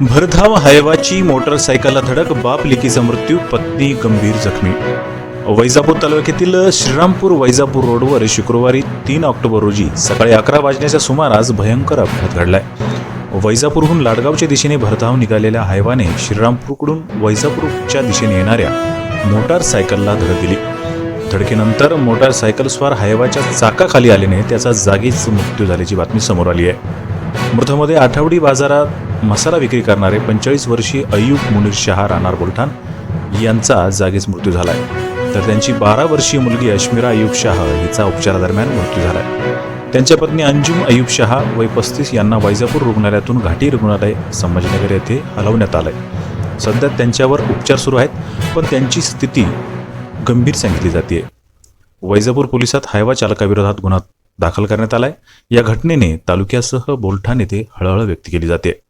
भरधाव हायवाची मोटारसायकलला धडक बाप लेकीचा मृत्यू पत्नी गंभीर जखमी. वैजापूर तालुक्यातील श्रीरामपूर वैजापूर रोडवर शुक्रवारी तीन ऑक्टोबर रोजी सकाळी अकरा वाजण्याच्या सुमारास भयंकर अपघात घडलाय. वैजापूरहून लाडगावच्या दिशेने भरधाव निघालेल्या हायवाने श्रीरामपूरकडून वैजापूरच्या दिशेने येणाऱ्या मोटारसायकलला धडक दिली. धडकेनंतर मोटारसायकलस्वार हायवाच्या चाकाखाली आल्याने त्याचा जागीच मृत्यू झाल्याची बातमी समोर आली आहे. मृतमध्ये आठवडी बाजारात मसाला विक्री करणारे पंचेचाळीस वर्षीय अय्यूब मुनीर शहा राहणार बुलठाण यांचा जागीच मृत्यू झाला आहे तर त्यांची बारा वर्षीय मुलगी अश्मिरा अय्यूब शाह हिचा उपचारादरम्यान मृत्यू झालाय. त्यांच्या पत्नी अंजुम अय्यूब शहा वय पस्तीस यांना वैजापूर रुग्णालयातून घाटी रुग्णालय संभाजीनगर येथे हलवण्यात आलंय. सध्या त्यांच्यावर उपचार सुरू आहेत पण त्यांची स्थिती गंभीर सांगितली जाते वैजापूर पोलिसात हायवा चालकाविरोधात गुन्हा दाखल करण्यात आलाय. या घटनेने तालुक्यासह बोलठाण येथे हळहळ व्यक्त केली जाते.